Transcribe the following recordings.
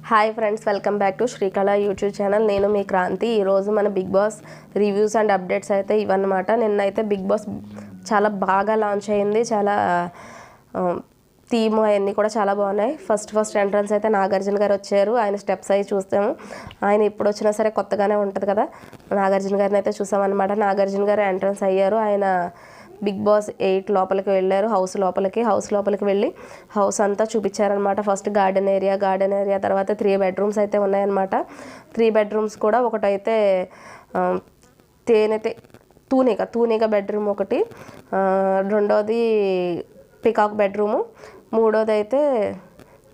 Hi friends welcome back to Srikala YouTube channel నేను మీ క్రాంతి. ఈరోజు మన big boss reviews and updates అయితే ఇవన్నమాట నిన్నైతే బిగ్ బాస్ చాలా బాగా లాంచ్ అయింది. చాలా థీమ్ అవన్నీ కూడా చాలా బాగున్నాయి. ఫస్ట్ ఫస్ట్ ఎంట్రన్స్ అయితే నాగార్జున గారు వచ్చారు. ఆయన స్టెప్స్ అవి చూస్తాము. ఆయన ఇప్పుడు వచ్చినా సరే కొత్తగానే ఉంటుంది కదా. నాగార్జున గారిని అయితే చూసామన్నమాట. నాగార్జున గారు ఎంట్రన్స్ అయ్యారు. ఆయన బిగ్ బాస్ ఎయిట్ లోపలికి వెళ్ళారు. హౌస్ లోపలికి హౌస్ లోపలికి వెళ్ళి హౌస్ అంతా చూపించారనమాట. First garden area garden area తర్వాత త్రీ బెడ్రూమ్స్ అయితే ఉన్నాయన్నమాట. త్రీ బెడ్రూమ్స్ కూడా ఒకటైతే తేనె తూనిక తూనిక బెడ్రూమ్ ఒకటి. రెండోది పికాక్ బెడ్రూము. మూడోది అయితే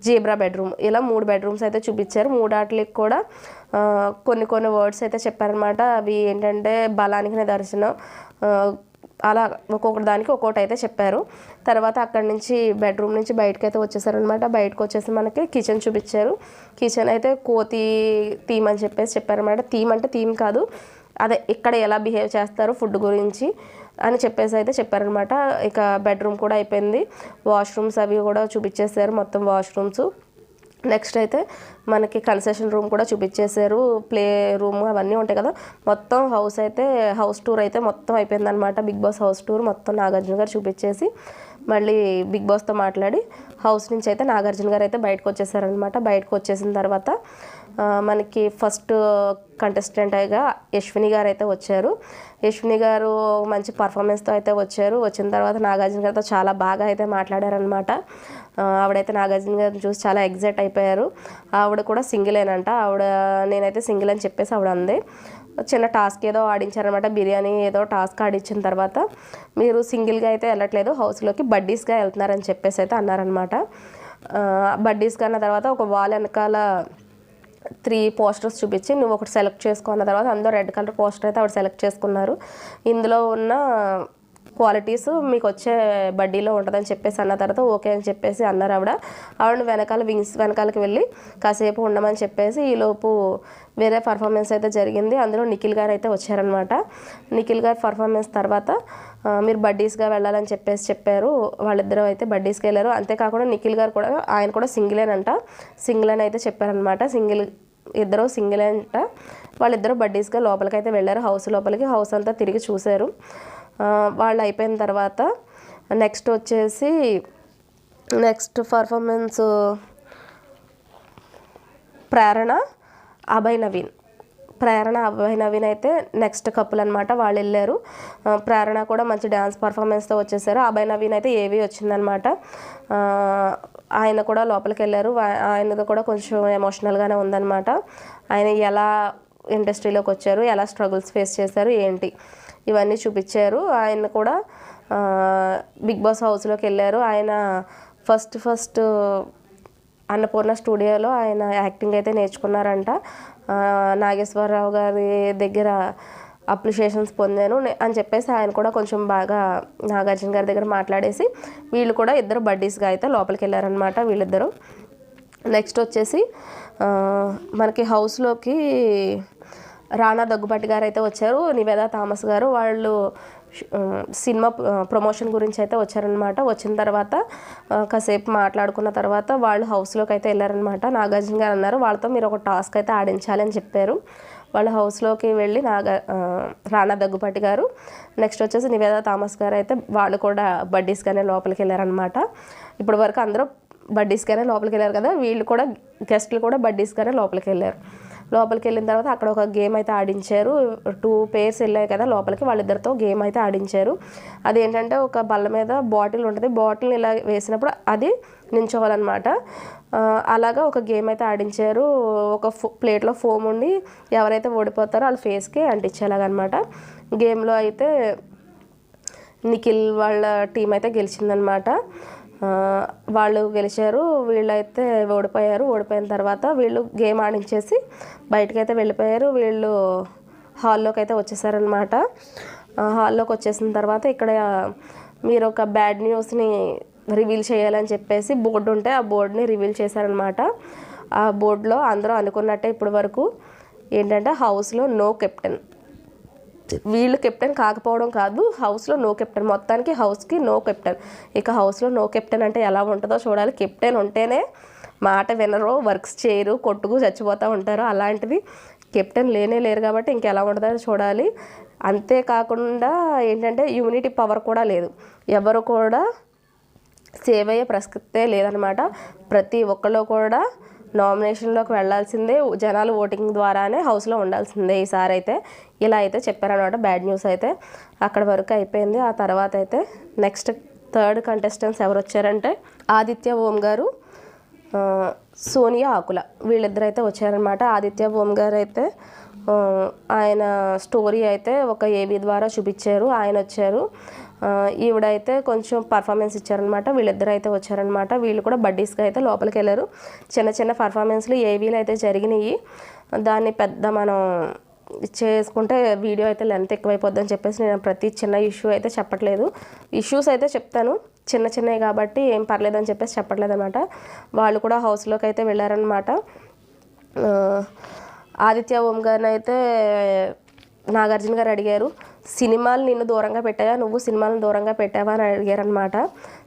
జీబ్రా బెడ్రూమ్. ఇలా మూడు బెడ్రూమ్స్ అయితే చూపించారు. మూడాట్లకి కూడా కొన్ని కొన్ని వర్డ్స్ అయితే చెప్పారనమాట అవి ఏంటంటే బలానికి నిదర్శనం. అలా ఒక్కొక్కటి దానికి ఒక్కొక్కటి అయితే చెప్పారు. తర్వాత అక్కడి నుంచి బెడ్రూమ్ నుంచి బయటకు అయితే వచ్చేసారనమాట బయటకు వచ్చేసి మనకి కిచెన్ చూపించారు. కిచెన్ అయితే కోతి థీమ్ అని చెప్పేసి చెప్పారనమాట థీమ్ అంటే థీమ్ కాదు. అదే ఇక్కడ ఎలా బిహేవ్ చేస్తారు ఫుడ్ గురించి అని చెప్పేసి అయితే చెప్పారనమాట ఇక బెడ్రూమ్ కూడా అయిపోయింది. వాష్రూమ్స్ అవి కూడా చూపించేశారు మొత్తం వాష్రూమ్స్. నెక్స్ట్ అయితే మనకి కన్సెషన్ రూమ్ కూడా చూపించేశారు. ప్లే రూమ్ అవన్నీ ఉంటాయి కదా. మొత్తం హౌస్ అయితే హౌస్ టూర్ అయితే మొత్తం అయిపోయిందనమాట బిగ్ బాస్ హౌస్ టూర్ మొత్తం నాగార్జున గారు చూపించేసి మళ్ళీ బిగ్ బాస్తో మాట్లాడి హౌస్ నుంచి అయితే నాగార్జున గారు అయితే బయటకు వచ్చేసారనమాట బయటకు వచ్చేసిన తర్వాత మనకి ఫస్ట్ కంటెస్టెంట్ యశ్విని గారు అయితే వచ్చారు. యశ్విని గారు మంచి పర్ఫార్మెన్స్తో అయితే వచ్చారు. వచ్చిన తర్వాత నాగార్జున గారితో చాలా బాగా అయితే మాట్లాడారనమాట ఆవిడైతే నాగార్జున గారిని చూసి చాలా ఎగ్జైట్ అయిపోయారు. ఆవిడ కూడా సింగిలేనంట. ఆవిడ నేనైతే సింగిల్ అని చెప్పేసి ఆవిడ అంది. చిన్న టాస్క్ ఏదో ఆడించారనమాట. బిర్యానీ ఏదో టాస్క్ ఆడించిన తర్వాత మీరు సింగిల్గా అయితే వెళ్ళట్లేదు. హౌస్లోకి బడ్డీస్గా వెళ్తున్నారని చెప్పేసి అయితే అన్నారనమాట. బడ్డీస్గా అన్న తర్వాత ఒక వాల్ వెనకాల త్రీ పోస్టర్స్ చూపించి నువ్వు ఒకటి సెలెక్ట్ చేసుకున్న తర్వాత అందరూ రెడ్ కలర్ పోస్టర్ అయితే ఆవిడ సెలెక్ట్ చేసుకున్నారు. ఇందులో ఉన్న క్వాలిటీస్ మీకు వచ్చే బడ్డీలో ఉంటుందని చెప్పేసి అన్న తర్వాత ఓకే అని చెప్పేసి అన్నారు ఆవిడ. ఆవిడ వెనకాల వింగ్స్ వెనకాలకి వెళ్ళి కాసేపు ఉండమని చెప్పేసి ఈలోపు వేరే పర్ఫార్మెన్స్ అయితే జరిగింది. అందులో నిఖిల్ గారు అయితే వచ్చారనమాట నిఖిల్ గారు పర్ఫార్మెన్స్ తర్వాత మీరు బడ్డీస్గా వెళ్ళాలని చెప్పేసి చెప్పారు. వాళ్ళిద్దరూ అయితే బడ్డీస్కి వెళ్ళారు. అంతేకాకుండా నిఖిల్ గారు కూడా ఆయన కూడా సింగిలేనంట సింగిల్ అని అయితే చెప్పారనమాట సింగిల్ ఇద్దరు సింగిల్ అంట. వాళ్ళిద్దరూ బడ్డీస్గా లోపలికి అయితే వెళ్ళారు. హౌస్ లోపలికి హౌస్ అంతా తిరిగి చూశారు. వాళ్ళు అయిపోయిన తర్వాత నెక్స్ట్ వచ్చేసి నెక్స్ట్ పర్ఫార్మెన్స్ ప్రేరణ అభయ్ నవీన్. ప్రేరణ అభయ్ నవీన్ అయితే నెక్స్ట్ కపుల్ అనమాట వాళ్ళు వెళ్ళారు. ప్రేరణ కూడా మంచి డ్యాన్స్ పర్ఫార్మెన్స్తో వచ్చేసారు. అభయ్ నవీన్ అయితే ఏవి వచ్చిందనమాట ఆయన కూడా లోపలికి వెళ్ళారు. ఆయనది కూడా కొంచెం ఎమోషనల్గానే ఉందన్నమాట. ఆయన ఎలా ఇండస్ట్రీలోకి వచ్చారు ఎలా స్ట్రగుల్స్ ఫేస్ చేశారు ఏంటి? ఇవన్నీ చూపించారు. ఆయన కూడా బిగ్ బాస్ హౌస్లోకి వెళ్ళారు. ఆయన ఫస్ట్ ఫస్ట్ అన్నపూర్ణ స్టూడియోలో ఆయన యాక్టింగ్ అయితే నేర్చుకున్నారంట. నాగేశ్వరరావు గారి దగ్గర అప్రిషియేషన్స్ పొందాను అని చెప్పేసి ఆయన కూడా కొంచెం బాగా నాగార్జున గారి దగ్గర మాట్లాడేసి వీళ్ళు కూడా ఇద్దరు బడ్డీస్గా అయితే లోపలికి వెళ్ళారనమాట వీళ్ళిద్దరూ. నెక్స్ట్ వచ్చేసి మనకి హౌస్లోకి రానా దగ్గుబాటి గారు అయితే వచ్చారు నివేదా థామస్ గారు వాళ్ళు సినిమా ప్రమోషన్ గురించి అయితే వచ్చారనమాట వచ్చిన తర్వాత కాసేపు మాట్లాడుకున్న తర్వాత వాళ్ళు హౌస్లోకి అయితే వెళ్ళారనమాట నాగార్జున గారు అన్నారు వాళ్ళతో మీరు ఒక టాస్క్ అయితే ఆడించాలి అని చెప్పారు. వాళ్ళ హౌస్లోకి వెళ్ళి నాగా రాణా రానా దగ్గుపాటి గారు నెక్స్ట్ వచ్చేసి నివేదా థామస్ గారు అయితే వాళ్ళు కూడా బడ్డీస్గానే లోపలికి వెళ్ళారనమాట ఇప్పటి వరకు అందరూ బడ్డీస్గానే లోపలికి వెళ్ళారు కదా వీళ్ళు కూడా గెస్ట్లు కూడా బడ్డీస్గానే లోపలికి వెళ్ళారు. లోపలికి వెళ్ళిన తర్వాత అక్కడ ఒక గేమ్ అయితే ఆడించారు. టూ పేర్స్ వెళ్ళాయి కదా లోపలికి వాళ్ళిద్దరితో గేమ్ అయితే ఆడించారు. అదేంటంటే ఒక బల్ల మీద బాటిల్ ఉంటుంది. బాటిల్ ఇలా వేసినప్పుడు అది నించోవాలన్నమాట. అలాగా ఒక గేమ్ అయితే ఆడించారు. ఒక ఫో ప్లేట్లో ఫోమ్ ఉండి ఎవరైతే ఓడిపోతారో వాళ్ళ ఫేస్కి అంటించేలాగనమాట గేమ్లో అయితే నిఖిల్ వాళ్ళ టీం అయితే గెలిచిందనమాట వాళ్ళు గెలిచారు వీళ్ళైతే ఓడిపోయారు. ఓడిపోయిన తర్వాత వీళ్ళు గేమ్ ఆడించేసి బయటకైతే వెళ్ళిపోయారు. వీళ్ళు హాల్లోకి అయితే వచ్చేసారనమాట హాల్లోకి వచ్చేసిన తర్వాత ఇక్కడ మీరు ఒక బ్యాడ్ న్యూస్ని రివీల్ చేయాలని చెప్పేసి బోర్డు ఉంటే ఆ బోర్డుని రివీల్ చేశారనమాట ఆ బోర్డులో అందరూ అనుకున్నట్టే ఇప్పటి వరకు ఏంటంటే హౌస్లో నో కెప్టెన్. వీళ్ళు కెప్టెన్ కాకపోవడం కాదు హౌస్లో నో కెప్టెన్. మొత్తానికి హౌస్కి నో కెప్టెన్. ఇక హౌస్లో నో కెప్టెన్ అంటే ఎలా ఉంటుందో చూడాలి. కెప్టెన్ ఉంటేనే మాట వినరు వర్క్స్ చేయరు కొట్టుకు చచ్చిపోతూ ఉంటారు. అలాంటిది కెప్టెన్ లేనే లేరు కాబట్టి ఇంకెలా ఉంటుందో చూడాలి. అంతేకాకుండా ఏంటంటే యూనిటీ పవర్ కూడా లేదు. ఎవరు కూడా సేవ్ అయ్యే ప్రసక్తే లేదనమాట. ప్రతి ఒక్కళ్ళు కూడా నామినేషన్లోకి వెళ్ళాల్సిందే జనాలు ఓటింగ్ ద్వారానే హౌస్లో ఉండాల్సిందే ఈసారి అయితే. ఇలా అయితే చెప్పారనమాట బ్యాడ్ న్యూస్ అయితే. అక్కడ వరకు అయిపోయింది. ఆ తర్వాత అయితే నెక్స్ట్ థర్డ్ కంటెస్టెంట్స్ ఎవరు వచ్చారంటే ఆదిత్య ఓం గారు సోనియా ఆకుల. వీళ్ళిద్దరైతే వచ్చారనమాట ఆదిత్య ఓం గారు అయితే ఆయన స్టోరీ అయితే ఒక ఏబీ ద్వారా చూపించారు. ఆయన వచ్చారు. ఈవిడైతే కొంచెం పర్ఫార్మెన్స్ ఇచ్చారనమాట వీళ్ళిద్దరు అయితే వచ్చారనమాట వీళ్ళు కూడా బడ్డీస్గా అయితే లోపలికి వెళ్ళారు చిన్న చిన్న పర్ఫార్మెన్స్లు ఏవీలు అయితే జరిగినాయి. దాన్ని పెద్ద మనం చేసుకుంటే వీడియో అయితే లెంత్ ఎక్కువైపోద్దని చెప్పేసి నేను ప్రతి చిన్న ఇష్యూ అయితే చెప్పట్లేదు. ఇష్యూస్ అయితే చెప్తాను. చిన్న చిన్నవి కాబట్టి ఏం పర్లేదని చెప్పేసి చెప్పట్లేదు అనమాట వాళ్ళు కూడా హౌస్లోకి అయితే వెళ్ళారనమాట ఆదిత్య ఓం గారిని అయితే నాగార్జున గారు అడిగారు. సినిమాలు నిన్ను దూరంగా పెట్టాయా? నువ్వు సినిమాలను దూరంగా పెట్టావా? అని అడిగారనమాట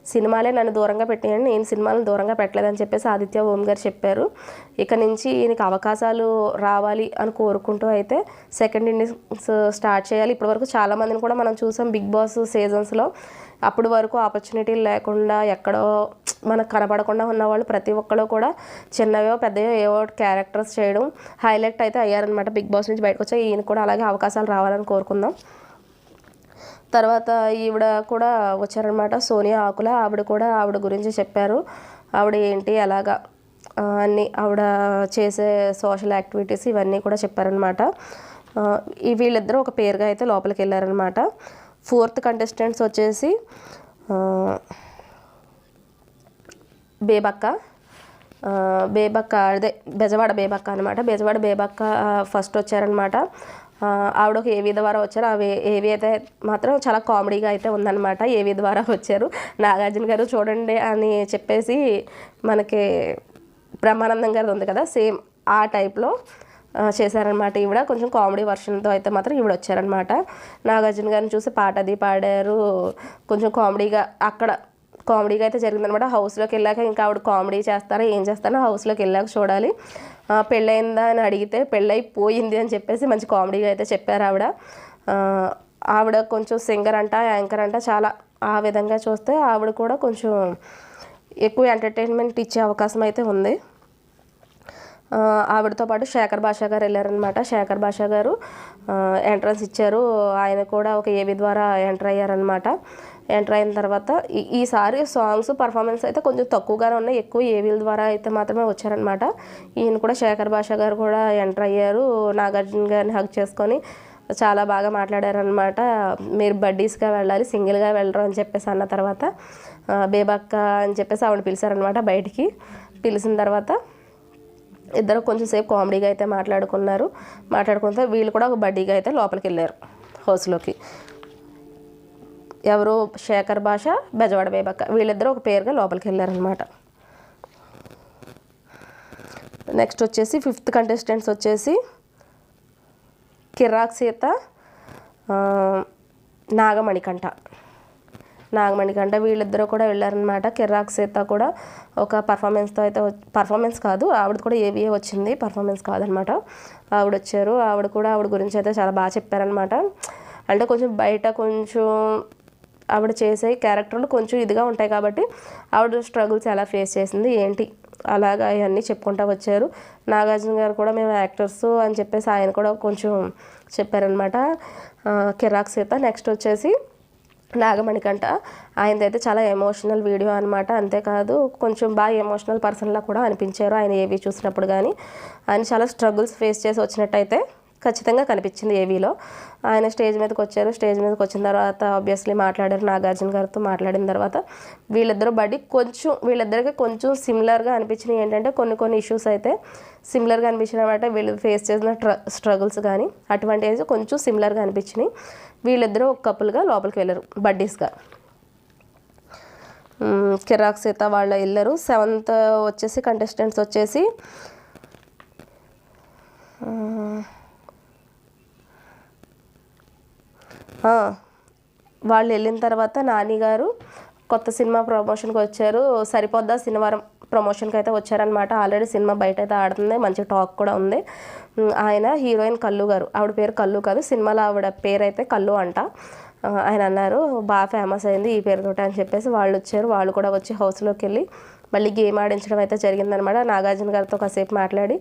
సినిమాలే నన్ను దూరంగా పెట్టాయని నేను సినిమాలను దూరంగా పెట్టలేదని చెప్పేసి ఆదిత్య ఓం గారు చెప్పారు. ఇక నుంచి ఈయనకి అవకాశాలు రావాలి అని కోరుకుంటూ అయితే సెకండ్ ఇన్నింగ్స్ స్టార్ట్ చేయాలి. ఇప్పటివరకు చాలామందిని కూడా మనం చూసాం బిగ్ బాస్ సీజన్స్లో. అప్పటి వరకు ఆపర్చునిటీ లేకుండా ఎక్కడో మనకు కనపడకుండా ఉన్న వాళ్ళు ప్రతి ఒక్కరు కూడా చిన్నవో పెద్దయో ఏవో క్యారెక్టర్స్ చేయడం హైలైట్ అయితే అయ్యారనమాట బిగ్ బాస్ నుంచి బయటకు వచ్చి ఈయన కూడా అలాగే అవకాశాలు రావాలని కోరుకుందాం. తర్వాత ఈవిడ కూడా వచ్చారనమాట సోనియా ఆకుల ఆవిడ కూడా ఆవిడ గురించి చెప్పారు. ఆవిడ ఏంటి అలాగా అన్నీ ఆవిడ చేసే సోషల్ యాక్టివిటీస్ ఇవన్నీ కూడా చెప్పారనమాట ఈ వీళ్ళిద్దరూ ఒక పేరుగా అయితే లోపలికి వెళ్ళారనమాట ఫోర్త్ కంటెస్టెంట్స్ వచ్చేసి బేబక్క బేబక్క అదే బెజవాడ బేబక్క అనమాట బెజవాడ బేబక్క ఫస్ట్ వచ్చారనమాట ఆవిడ ఒక ఏవి ద్వారా వచ్చారు అవి ఏవి అయితే మాత్రం చాలా కామెడీగా అయితే ఉందన్నమాట. ఏవి ద్వారా వచ్చారు? నాగార్జున గారు చూడండి అని చెప్పేసి మనకి బ్రహ్మానందం గారిది ఉంది కదా సేమ్ ఆ టైప్లో చేశారనమాట ఈవిడ. కొంచెం కామెడీ వర్షన్తో అయితే మాత్రం ఈవిడ వచ్చారనమాట నాగార్జున గారిని చూసి పాట అది పాడారు. కొంచెం కామెడీగా అక్కడ కామెడీగా అయితే జరిగిందనమాట హౌస్లోకి వెళ్ళాక ఇంకా ఆవిడ కామెడీ చేస్తారా ఏం చేస్తారో హౌస్లోకి వెళ్ళాక చూడాలి. పెళ్ళయిందా అని అడిగితే పెళ్ళైపోయింది అని చెప్పేసి మంచి కామెడీగా అయితే చెప్పారు ఆవిడ. ఆవిడ కొంచెం సింగర్ అంట యాంకర్ అంట చాలా ఆ విధంగా చూస్తే ఆవిడ కూడా కొంచెం ఎక్కువ ఎంటర్టైన్మెంట్ ఇచ్చే అవకాశం అయితే ఉంది. ఆవిడతో పాటు శేఖర్ భాషా గారు వెళ్ళారనమాట శేఖర్ భాషా గారు ఎంట్రన్స్ ఇచ్చారు. ఆయన కూడా ఒక ఏవి ద్వారా ఎంటర్ అయ్యారనమాట ఎంటర్ అయిన తర్వాత ఈ- ఈసారి సాంగ్స్ పర్ఫార్మెన్స్ అయితే కొంచెం తక్కువగానే ఉన్నాయి. ఎక్కువ ఏవీల ద్వారా అయితే మాత్రమే వచ్చారనమాట ఈయన కూడా శేఖర్ భాష గారు కూడా ఎంటర్ అయ్యారు. నాగార్జున గారిని హక్ చేసుకొని చాలా బాగా మాట్లాడారనమాట మీరు బడ్డీస్గా వెళ్ళాలి సింగిల్గా వెళ్ళరు అని చెప్పేసి అన్న తర్వాత బేబక్క అని చెప్పేసి ఆవిడ పిలిచారనమాట బయటికి. పిలిచిన తర్వాత ఇద్దరు కొంచెం సేపు కామెడీగా అయితే మాట్లాడుకున్నారు. మాట్లాడుకుంటే వీళ్ళు కూడా ఒక బడ్డీగా అయితే లోపలికి వెళ్ళారు హౌస్లోకి. ఎవరు శేఖర్ భాష బెజవాడ బేబక్క వీళ్ళిద్దరూ ఒక పేరుగా లోపలికి వెళ్ళారనమాట నెక్స్ట్ వచ్చేసి ఫిఫ్త్ కంటెస్టెంట్స్ వచ్చేసి కిరాక్ సీత నాగమణికంఠ. నాగమణికంఠ వీళ్ళిద్దరూ కూడా వెళ్ళారనమాట కిర్రాక్ సీత కూడా ఒక పర్ఫార్మెన్స్తో అయితే పర్ఫార్మెన్స్ కాదు ఆవిడ కూడా ఏవిఏ వచ్చింది పర్ఫార్మెన్స్ కాదనమాట ఆవిడ వచ్చారు ఆవిడ కూడా ఆవిడ గురించి అయితే చాలా బాగా చెప్పారనమాట అంటే కొంచెం బయట కొంచెం ఆవిడ చేసే క్యారెక్టర్లు కొంచెం ఇదిగా ఉంటాయి కాబట్టి ఆవిడ స్ట్రగుల్స్ ఎలా ఫేస్ చేసింది ఏంటి? అలాగా అవన్నీ చెప్పుకుంటూ వచ్చారు. నాగార్జున గారు కూడా మేము యాక్టర్స్ అని చెప్పేసి ఆయన కూడా కొంచెం చెప్పారనమాట కిరాక్ సీత. నెక్స్ట్ వచ్చేసి నాగమణికంట ఆయనదైతే చాలా ఎమోషనల్ వీడియో అనమాట అంతేకాదు కొంచెం బాగా ఎమోషనల్ పర్సన్లా కూడా అనిపించారు ఆయన ఏవి చూసినప్పుడు కానీ ఆయన చాలా స్ట్రగుల్స్ ఫేస్ చేసి వచ్చినట్టయితే ఖచ్చితంగా కనిపించింది ఏవీలో ఆయన స్టేజ్ మీదకి వచ్చారు. స్టేజ్ మీదకి వచ్చిన తర్వాత ఆబ్వియస్లీ మాట్లాడారు. నాగార్జున గారితో మాట్లాడిన తర్వాత వీళ్ళిద్దరూ బడి కొంచెం వీళ్ళిద్దరికి కొంచెం సిమిలర్గా అనిపించినాయి ఏంటంటే కొన్ని కొన్ని ఇష్యూస్ అయితే సిమిలర్గా అనిపించినమాట వీళ్ళు ఫేస్ చేసిన ట్ర స్ట్రగుల్స్ కానీ అటువంటివి కొంచెం సిమిలర్గా అనిపించినాయి వీళ్ళిద్దరూ ఒక కపుల్గా లోపలికి వెళ్ళారు బడ్డీస్గా కిరాక్ సీత వాళ్ళు వెళ్ళారు సెవెంత్ వచ్చేసి కంటెస్టెంట్స్ వచ్చేసి వాళ్ళు వెళ్ళిన తర్వాత నాని గారు కొత్త సినిమా ప్రమోషన్కి వచ్చారు. సరిపోద్దా శనివారం ప్రమోషన్కి అయితే వచ్చారనమాట ఆల్రెడీ సినిమా బయట అయితే ఆడుతుంది. మంచి టాక్ కూడా ఉంది. ఆయన హీరోయిన్ కల్లు గారు. ఆవిడ పేరు కల్లు కాదు సినిమాలో ఆవిడ పేరు అయితే కల్లు అంట. ఆయన అన్నారు బాగా ఫేమస్ అయింది ఈ పేరుతోటి అని చెప్పేసి వాళ్ళు వచ్చారు. వాళ్ళు కూడా వచ్చి హౌస్లోకి వెళ్ళి మళ్ళీ గేమ్ ఆడించడం అయితే జరిగిందనమాట నాగార్జున గారితో కాసేపు మాట్లాడి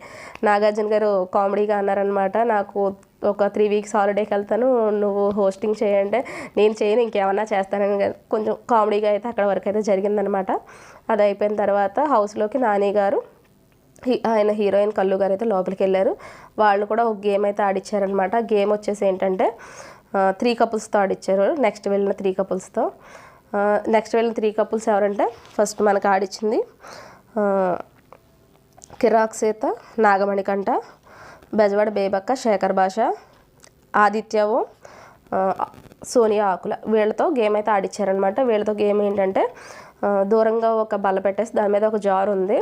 నాగార్జున గారు కామెడీగా అన్నారనమాట నాకు ఒక త్రీ వీక్స్ హాలిడేకి వెళ్తాను. నువ్వు హోస్టింగ్ చేయంటే నేను చేయను ఇంకేమన్నా చేస్తానని కొంచెం కామెడీగా అయితే అక్కడ వరకు అయితే జరిగిందనమాట. అది అయిపోయిన తర్వాత హౌస్లోకి నాని గారు హీ- ఆయన హీరోయిన్ కల్లు గారు అయితే లోపలికి వెళ్ళారు. వాళ్ళు కూడా ఒక గేమ్ అయితే ఆడిచ్చారనమాట. గేమ్ వచ్చేసి ఏంటంటే త్రీ కపుల్స్తో ఆడిచ్చారు. నెక్స్ట్ వెళ్ళిన త్రీ కపుల్స్తో నెక్స్ట్ వెళ్ళిన త్రీ కపుల్స్ ఎవరంటే ఫస్ట్ మనకు ఆడిచ్చింది కిరాక్ సీత నాగమణికంట బెజవాడ బేబక్క శేఖర్ భాష ఆదిత్యవు సోనియా ఆకుల. వీళ్ళతో గేమ్ అయితే ఆడిచ్చారనమాట. వీళ్ళతో గేమ్ ఏంటంటే దూరంగా ఒక బల్ల పెట్టేసి దాని మీద ఒక జార్ ఉంది.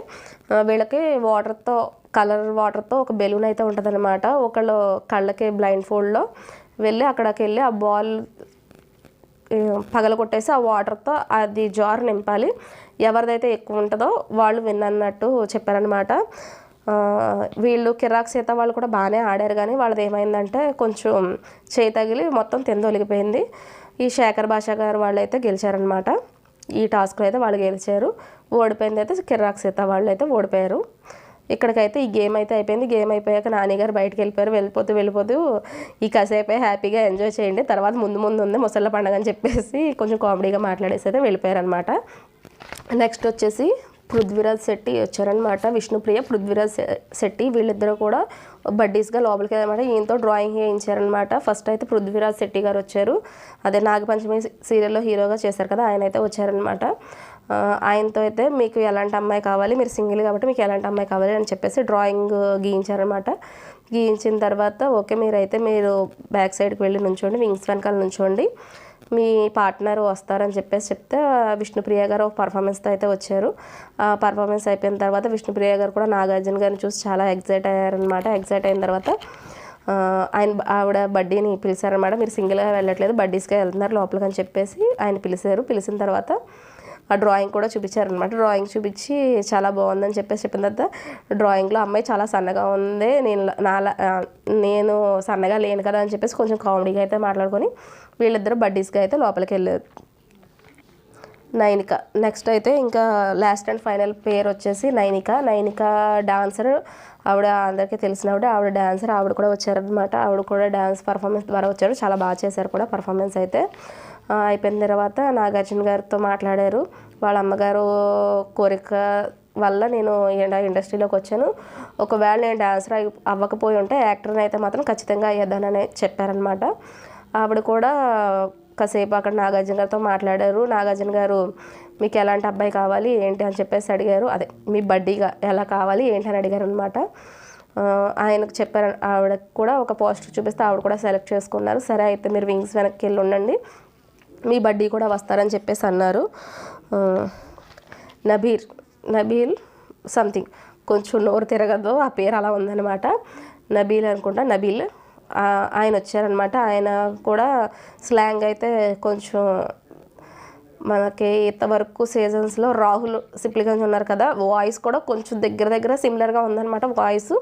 వీళ్ళకి వాటర్తో కలర్ వాటర్తో ఒక బెలూన్ అయితే ఉంటుందన్నమాట ఒకళ్ళు కళ్ళకి బ్లైండ్ ఫోల్డ్లో వెళ్ళి అక్కడికి వెళ్ళి ఆ బాల్ పగల కొట్టేసి ఆ వాటర్తో అది జార్ నింపాలి. ఎవరిదైతే ఎక్కువ ఉంటుందో వాళ్ళు విన్ అన్నట్టు చెప్పారనమాట. వీళ్ళు కిరాక్ సీత వాళ్ళు కూడా బాగానే ఆడారు కానీ వాళ్ళది ఏమైందంటే కొంచెం చేయి తగిలి మొత్తం తెందొలిగిపోయింది ఈ శేఖర్ భాషా గారు వాళ్ళు అయితే గెలిచారనమాట ఈ టాస్క్లో అయితే వాళ్ళు గెలిచారు. ఓడిపోయింది అయితే కిరాక్ సీత వాళ్ళు అయితే ఓడిపోయారు. ఇక్కడికైతే ఈ గేమ్ అయితే అయిపోయింది. గేమ్ అయిపోయాక నాన్నగారు బయటకు వెళ్ళిపోయారు. వెళ్ళిపోతూ వెళ్ళిపోతూ ఈ కాసేపే హ్యాపీగా ఎంజాయ్ చేయండి. తర్వాత ముందు ముందు ఉంది ముసళ్ళ పండగ అని చెప్పేసి కొంచెం కామెడీగా మాట్లాడేసి అయితే వెళ్ళిపోయారు అనమాట నెక్స్ట్ వచ్చేసి పృథ్వీరాజ్ శెట్టి వచ్చారనమాట విష్ణుప్రియ పృథ్వీరాజ్ శెట్టి వీళ్ళిద్దరూ కూడా బడ్డీస్గా లోపలికి అనమాట ఈయనతో డ్రాయింగ్ వేయించారనమాట ఫస్ట్ అయితే పృథ్వీరాజ్ శెట్టి గారు వచ్చారు. అదే నాగపంచమి సీరియల్లో హీరోగా చేశారు కదా ఆయన అయితే వచ్చారనమాట ఆయనతో అయితే మీకు ఎలాంటి అమ్మాయి కావాలి మీరు సింగిల్ కాబట్టి మీకు ఎలాంటి అమ్మాయి కావాలి అని చెప్పేసి డ్రాయింగ్ గీయించారనమాట గీయించిన తర్వాత ఓకే మీరైతే మీరు బ్యాక్ సైడ్కి వెళ్ళి నుంచోండి వింగ్స్ వెనకాల నుంచోండి. మీ పార్ట్నర్ వస్తారని చెప్పేసి చెప్తే విష్ణుప్రియ గారు ఒక పర్ఫార్మెన్స్తో అయితే వచ్చారు. ఆ పర్ఫార్మెన్స్ అయిపోయిన తర్వాత విష్ణుప్రియ గారు కూడా నాగార్జున గారిని చూసి చాలా ఎగ్జైట్ అయ్యారనమాట ఎగ్జైట్ అయిన తర్వాత ఆయన ఆవిడ బడ్డీని పిలిచారనమాట మీరు సింగిల్గా వెళ్ళట్లేదు బడ్డీస్గా వెళ్తున్నారు లోపలికి అని చెప్పేసి ఆయన పిలిచారు. పిలిచిన తర్వాత ఆ డ్రాయింగ్ కూడా చూపించారనమాట డ్రాయింగ్ చూపించి చాలా బాగుందని చెప్పేసి చెప్పిన తర్వాత డ్రాయింగ్లో అమ్మాయి చాలా సన్నగా ఉంది నేను నాలా నేను సన్నగా లేను కదా అని చెప్పేసి కొంచెం కామెడీగా అయితే మాట్లాడుకొని వీళ్ళిద్దరు బడ్డీస్గా అయితే లోపలికి వెళ్ళారు నైనిక. నెక్స్ట్ అయితే ఇంకా లాస్ట్ అండ్ ఫైనల్ పేరు వచ్చేసి నైనిక. నైనిక డాన్సర్. ఆవిడ అందరికీ తెలిసిన ఆవిడ ఆవిడ డాన్సర్ ఆవిడ కూడా వచ్చారనమాట ఆవిడ కూడా డాన్స్ పర్ఫార్మెన్స్ ద్వారా వచ్చారు. చాలా బాగా చేశారు కూడా పర్ఫార్మెన్స్ అయితే. అయిపోయిన తర్వాత నాగార్జున గారితో మాట్లాడారు. వాళ్ళ అమ్మగారు కోరిక వల్ల నేను ఇండస్ట్రీలోకి వచ్చాను. ఒకవేళ నేను డాన్సర్ అవ్వకపోయి ఉంటే యాక్టర్ని అయితే మాత్రం ఖచ్చితంగా అయ్యేదానని చెప్పారనమాట ఆవిడ కూడా కాసేపు అక్కడ నాగార్జున గారితో మాట్లాడారు. నాగార్జున గారు మీకు ఎలాంటి అబ్బాయి కావాలి? ఏంటి? అని చెప్పేసి అడిగారు. అదే మీ బడ్డీగా ఎలా కావాలి? ఏంటి? అని అడిగారు అనమాట ఆయనకు చెప్పారు. ఆవిడకి కూడా ఒక పోస్టర్ చూపిస్తే ఆవిడ కూడా సెలెక్ట్ చేసుకున్నారు. సరే అయితే మీరు వింగ్స్ వెనక్కి వెళ్ళి ఉండండి. మీ బడ్డీ కూడా వస్తారని చెప్పేసి అన్నారు. నబీర్ నబీల్ సంథింగ్. కొంచెం నోరు తిరగదు. ఆ పేరు అలా ఉందన్నమాట. నబీల్ అనుకుంటా నబీల్ ఆయన వచ్చారనమాట ఆయన కూడా స్లాంగ్ అయితే కొంచెం మనకి ఇంతవరకు సీజన్స్లో రాహుల్ సిప్లిగంజ్ ఉన్నారు కదా వాయిస్ కూడా కొంచెం దగ్గర దగ్గర సిమిలర్గా ఉందన్నమాట వాయిస్.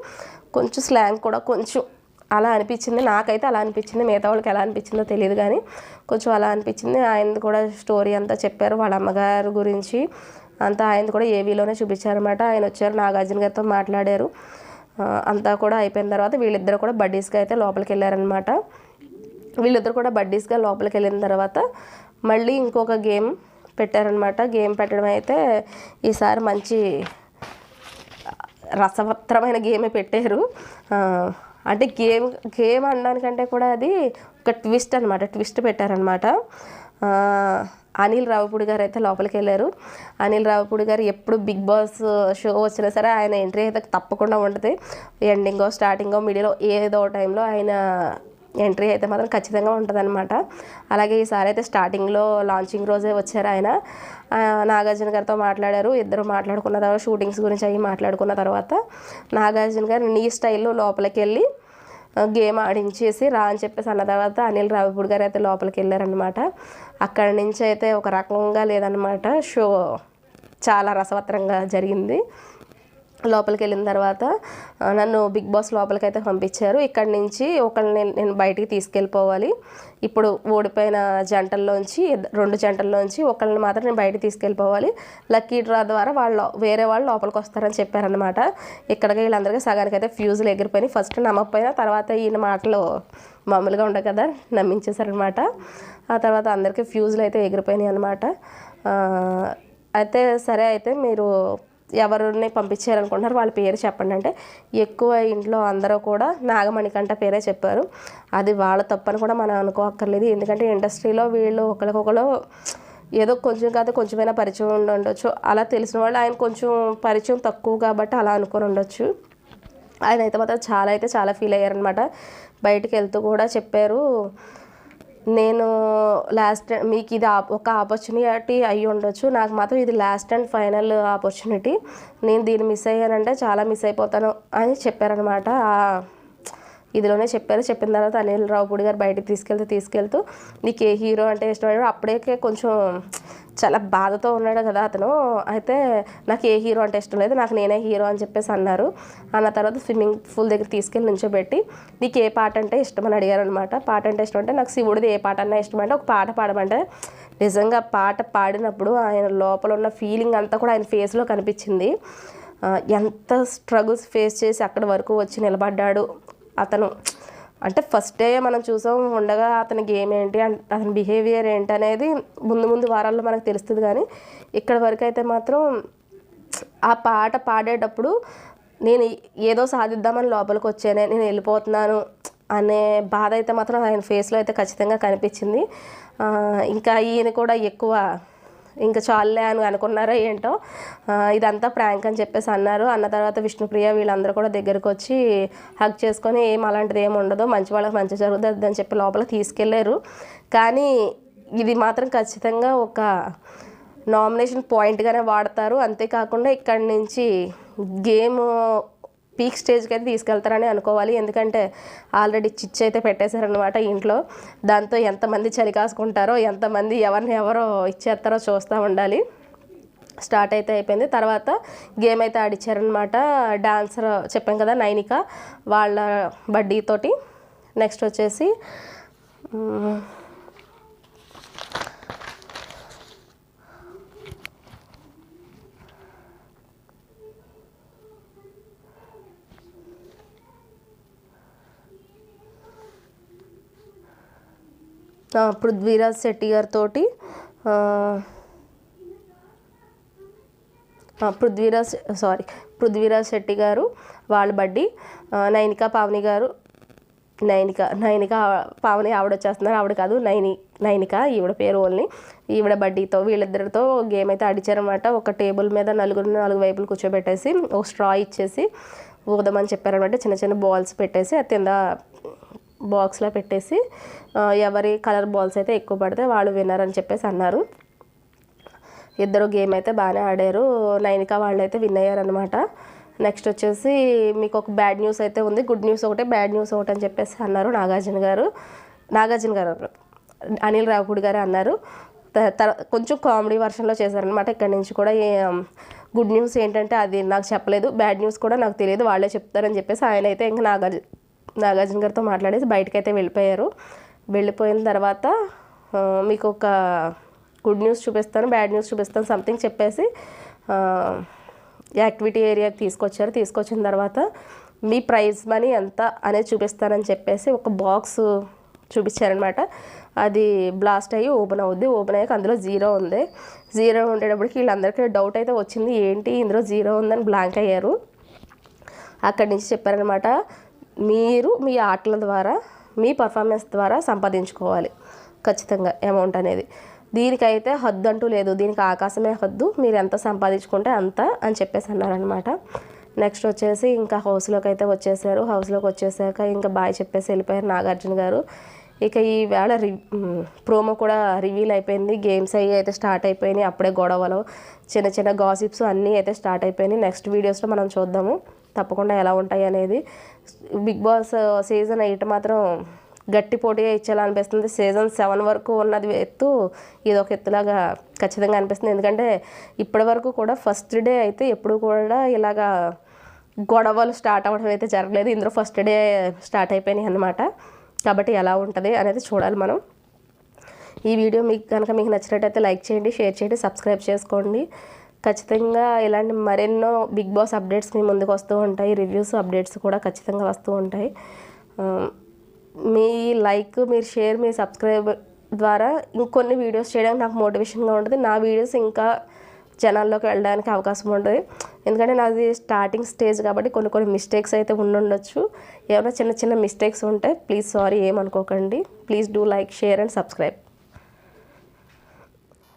కొంచెం స్లాంగ్ కూడా కొంచెం అలా అనిపించింది. నాకైతే అలా అనిపించింది. మిగతా వాళ్ళకి ఎలా అనిపించిందో తెలియదు కానీ కొంచెం అలా అనిపించింది. ఆయన కూడా స్టోరీ అంతా చెప్పారు వాళ్ళ అమ్మగారు గురించి. అంతా ఆయన కూడా ఏవీలోనే చూపించారనమాట ఆయన వచ్చారు నాగార్జున గారితో మాట్లాడారు. అంతా కూడా అయిపోయిన తర్వాత వీళ్ళిద్దరు కూడా బడ్డీస్గా అయితే లోపలికి వెళ్ళారనమాట వీళ్ళిద్దరు కూడా బడ్డీస్గా లోపలికి వెళ్ళిన తర్వాత మళ్ళీ ఇంకొక గేమ్ పెట్టారనమాట గేమ్ పెట్టడం అయితే ఈసారి మంచి రసవత్తరమైన గేమే పెట్టారు. అంటే గేమ్ గేమ్ అనడానికంటే కూడా అది ఒక ట్విస్ట్ అనమాట ట్విస్ట్ పెట్టారనమాట అనిల్ రావుపూడి గారు అయితే లోపలికి వెళ్ళారు. అనిల్ రావుపూడి గారు ఎప్పుడు బిగ్ బాస్ షో వచ్చినా సరే ఆయన ఎంట్రీ అయితే తప్పకుండా ఉంటుంది. ఎండింగో స్టార్టింగో మిడిలో ఏదో టైంలో ఆయన ఎంట్రీ అయితే మాత్రం ఖచ్చితంగా ఉంటుందన్నమాట. అలాగే ఈసారి అయితే స్టార్టింగ్లో లాంచింగ్ రోజే వచ్చారు ఆయన. నాగార్జున గారితో మాట్లాడారు. ఇద్దరు మాట్లాడుకున్న తర్వాత షూటింగ్స్ గురించి అవి మాట్లాడుకున్న తర్వాత నాగార్జున గారు నీ స్టైల్లో లోపలికి వెళ్ళి గేమ్ ఆడించేసి రా అని చెప్పేసి అన్న తర్వాత అనిల్ రావిపూడి గారు అయితే లోపలికి వెళ్ళారనమాట అక్కడి నుంచి అయితే ఒక రకంగా లేదనమాట షో చాలా రసవత్తరంగా జరిగింది. లోపలికి వెళ్ళిన తర్వాత నన్ను బిగ్ బాస్ లోపలికి అయితే పంపించారు. ఇక్కడి నుంచి ఒకళ్ళని నేను బయటికి తీసుకెళ్ళిపోవాలి. ఇప్పుడు ఓడిపోయిన జంటల్లోంచి రెండు జంటల్లోంచి ఒకళ్ళని మాత్రం నేను బయటికి తీసుకెళ్ళిపోవాలి. లక్కీ డ్రా ద్వారా వాళ్ళు వేరే వాళ్ళు లోపలికి వస్తారని చెప్పారనమాట ఇక్కడికి వీళ్ళందరికీ సగానికి అయితే ఫ్యూజులు ఎగిరిపోయినాయి. ఫస్ట్ నమ్మకపోయినా తర్వాత ఈయన మాటలు మామూలుగా ఉండవు కదా నమ్మించేశారనమాట ఆ తర్వాత అందరికీ ఫ్యూజులు అయితే ఎగిరిపోయినాయి అనమాట అయితే సరే అయితే మీరు ఎవరిని పంపించారనుకుంటున్నారు వాళ్ళ పేరు చెప్పండి. అంటే ఎక్కువ ఇంట్లో అందరూ కూడా నాగమణికంట పేరే చెప్పారు. అది వాళ్ళ తప్పని కూడా మనం అనుకోక్కర్లేదు. ఎందుకంటే ఇండస్ట్రీలో వీళ్ళు ఒకరికొకరు ఏదో కొంచెం కాదు కొంచెమైనా పరిచయం ఉండి ఉండొచ్చు. అలా తెలిసిన వాళ్ళు ఆయన కొంచెం పరిచయం తక్కువ కాబట్టి అలా అనుకొని ఉండొచ్చు. ఆయన అయితే మాత్రం చాలా అయితే చాలా ఫీల్ అయ్యారనమాట బయటికి వెళ్తూ కూడా చెప్పారు. నేను లాస్ట్ మీకు ఇది ఆప్- ఒక ఆపర్చునిటీ అయ్యి ఉండొచ్చు. నాకు మాత్రం ఇది లాస్ట్ అండ్ ఫైనల్ ఆపర్చునిటీ నేను దీన్ని మిస్ అయ్యానంటే చాలా మిస్ అయిపోతాను అని చెప్పారనమాట ఇదిలోనే చెప్పారు. చెప్పిన తర్వాత అనిల్ రావుపూడి గారు బయటకు తీసుకెళ్తూ తీసుకెళ్తూ నీకు ఏ హీరో అంటే ఇష్టం అప్పుడే కొంచెం చాలా బాధతో ఉన్నాడు కదా అతను. అయితే నాకు ఏ హీరో అంటే ఇష్టం లేదు నాకు నేనే హీరో అని చెప్పేసి అన్నారు. అన్న తర్వాత స్విమ్మింగ్ పూల్ దగ్గర తీసుకెళ్ళి నుంచోబెట్టి నీకు ఏ పాట అంటే ఇష్టం? అని అడిగారు అనమాట పాట అంటే ఇష్టం అంటే నాకు శివుడిది ఏ పాట అన్నా ఇష్టం అంటే ఒక పాట పాడమంటే నిజంగా పాట పాడినప్పుడు ఆయన లోపల ఉన్న ఫీలింగ్ అంతా కూడా ఆయన ఫేస్లో కనిపించింది. ఎంత స్ట్రగుల్స్ ఫేస్ చేసి అక్కడి వరకు వచ్చి నిలబడ్డాడు. అతను అంటే ఫస్ట్ డే మనం చూసాం ఉండగా అతని గేమ్ ఏంటి అతని బిహేవియర్ ఏంటి అనేది ముందు ముందు వారాల్లో మనకు తెలుస్తుంది కానీ ఇక్కడ వరకు అయితే మాత్రం ఆ పాట పాడేటప్పుడు నేను ఏదో సాధిద్దామని లోపలికి వచ్చానే నేను వెళ్ళిపోతున్నాను అనే బాధ అయితే మాత్రం ఆయన ఫేస్లో అయితే ఖచ్చితంగా కనిపించింది. ఇంకా ఈయన కూడా ఎక్కువ ఇంకా చాలులే అని అనుకున్నారో ఏంటో ఇదంతా ప్రాంక్ అని చెప్పేసి అన్నారు. అన్న తర్వాత విష్ణుప్రియ వీళ్ళందరూ కూడా దగ్గరకు వచ్చి హక్ చేసుకొని ఏం అలాంటిది ఏమి ఉండదు మంచి వాళ్ళకి మంచి జరుగుతుంది అని చెప్పి లోపల తీసుకెళ్ళారు. కానీ ఇది మాత్రం ఖచ్చితంగా ఒక నామినేషన్ పాయింట్గానే వాడతారు. అంతేకాకుండా ఇక్కడి నుంచి గేమ్ పీక్ స్టేజ్కి అయితే తీసుకెళ్తారని అనుకోవాలి. ఎందుకంటే ఆల్రెడీ చిచ్చు అయితే పెట్టేశారనమాట ఇంట్లో. దాంతో ఎంతమంది చలి కాసుకుంటారో ఎంతమంది ఎవరిని ఎవరో ఇచ్చేస్తారో చూస్తూ ఉండాలి. స్టార్ట్ అయితే అయిపోయింది. తర్వాత గేమ్ అయితే ఆడిచ్చారనమాట డాన్సర్ చెప్పాం కదా నైనిక వాళ్ళ బడ్డీతోటి నెక్స్ట్ వచ్చేసి పృథ్వీరాజ్ శెట్టి గారితో పృథ్వీరాజ్ సారీ పృథ్వీరాజ్ శెట్టి గారు వాళ్ళ బడ్డీ ఆ, నైనిక పావని గారు నైనిక నైనిక పావని ఆవిడ వచ్చేస్తున్నారు. ఆవిడ కాదు నైని నైనిక ఈవిడ పేరు ఓన్లీ. ఈవిడ బడ్డీతో వీళ్ళిద్దరితో గేమ్ అయితే ఆడిచారనమాట ఒక టేబుల్ మీద నలుగురు నాలుగు వైపులు కూర్చోబెట్టేసి ఒక స్ట్రా ఇచ్చేసి ఊదమని చెప్పారనమాట చిన్న చిన్న బాల్స్ పెట్టేసి అది కింద బాక్స్లో పెట్టేసి ఎవరి కలర్ బాల్స్ అయితే ఎక్కువ పడితే వాళ్ళు విన్నర్ అని చెప్పేసి అన్నారు. ఇద్దరు గేమ్ అయితే బాగానే ఆడారు. నైనిక వాళ్ళు అయితే విన్ అయ్యారనమాట నెక్స్ట్ వచ్చేసి మీకు ఒక బ్యాడ్ న్యూస్ అయితే ఉంది. గుడ్ న్యూస్ ఒకటే బ్యాడ్ న్యూస్ ఒకటి అని చెప్పేసి అన్నారు నాగార్జున గారు. నాగార్జున గారు అనిల్ రావుపూడి గారు అన్నారు. కొంచెం కామెడీ వర్షన్లో చేశారనమాట ఇక్కడ నుంచి కూడా. గుడ్ న్యూస్ ఏంటంటే అది నాకు చెప్పలేదు. బ్యాడ్ న్యూస్ కూడా నాకు తెలియదు. వాళ్ళే చెప్తారని చెప్పేసి ఆయన అయితే ఇంకా నాగార్జున నాగార్జున గారితో మాట్లాడేసి బయటకైతే వెళ్ళిపోయారు. వెళ్ళిపోయిన తర్వాత మీకు ఒక గుడ్ న్యూస్ చూపిస్తాను బ్యాడ్ న్యూస్ చూపిస్తాను సంథింగ్ చెప్పేసి యాక్టివిటీ ఏరియాకి తీసుకొచ్చారు. తీసుకొచ్చిన తర్వాత మీ ప్రైజ్ మనీ ఎంత అనేది చూపిస్తానని చెప్పేసి ఒక బాక్స్ చూపించారనమాట. అది బ్లాస్ట్ అయ్యి ఓపెన్ అవుద్ది. ఓపెన్ అయ్యాక అందులో జీరో ఉంది. జీరో ఉండేటప్పటికి వీళ్ళందరికీ డౌట్ అయితే వచ్చింది. ఏంటి ఇందులో జీరో ఉందని బ్లాంక్ అయ్యారు. అక్కడి నుంచి చెప్పారనమాట. మీరు మీ ఆటల ద్వారా మీ పర్ఫార్మెన్స్ ద్వారా సంపాదించుకోవాలి. ఖచ్చితంగా అమౌంట్ అనేది. దీనికైతే హద్దు అంటూ లేదు. దీనికి ఆకాశమే హద్దు. మీరు ఎంత సంపాదించుకుంటే అంత అని చెప్పేసి అన్నారనమాట నెక్స్ట్ వచ్చేసి ఇంకా హౌస్లోకి అయితే వచ్చేసారు. హౌస్లోకి వచ్చేసాక ఇంకా బాయ్ చెప్పేసి వెళ్ళిపోయారు నాగార్జున గారు. ఇక ఈ వేళ రి ప్రోమో కూడా రివీల్ అయిపోయింది. గేమ్స్ అవి అయితే స్టార్ట్ అయిపోయినాయి. అప్పుడే గొడవలు చిన్న చిన్న గాసిప్స్ అన్నీ అయితే స్టార్ట్ అయిపోయినాయి. నెక్స్ట్ వీడియోస్లో మనం చూద్దాము. తప్పకుండా ఎలా ఉంటాయి అనేది. బిగ్ బాస్ సీజన్ ఎయిట్ మాత్రం గట్టి పోటీగా ఇచ్చేలా అనిపిస్తుంది సీజన్ సెవెన్ వరకు ఉన్నది ఎత్తు ఇది ఒక ఎత్తులాగా ఖచ్చితంగా అనిపిస్తుంది. ఎందుకంటే ఇప్పటి వరకు కూడా ఫస్ట్ డే అయితే ఎప్పుడు కూడా ఇలాగా గొడవలు స్టార్ట్ అవ్వడం అయితే జరగలేదు. ఇందులో ఫస్ట్ డే స్టార్ట్ అయిపోయినాయి అనమాట కాబట్టి ఎలా ఉంటుంది అనేది చూడాలి మనం. ఈ వీడియో మీకు కనుక మీకు నచ్చినట్టయితే లైక్ చేయండి షేర్ చేయండి సబ్స్క్రైబ్ చేసుకోండి. ఖచ్చితంగా ఇలాంటి మరెన్నో బిగ్ బాస్ అప్డేట్స్ మీ ముందుకు వస్తూ ఉంటాయి. రివ్యూస్ అప్డేట్స్ కూడా ఖచ్చితంగా వస్తూ ఉంటాయి. మీ లైక్ మీరు షేర్ మీ సబ్స్క్రైబ్ ద్వారా ఇంకొన్ని వీడియోస్ చేయడానికి నాకు మోటివేషన్గా ఉంటుంది. నా వీడియోస్ ఇంకా జనాల్లోకి వెళ్ళడానికి అవకాశం ఉంటుంది. ఎందుకంటే నాది స్టార్టింగ్ స్టేజ్ కాబట్టి కొన్ని కొన్ని మిస్టేక్స్ అయితే ఉండుండొచ్చు. ఏమైనా చిన్న చిన్న మిస్టేక్స్ ఉంటే ప్లీజ్ సారీ ఏమనుకోకండి. Please do like share and subscribe.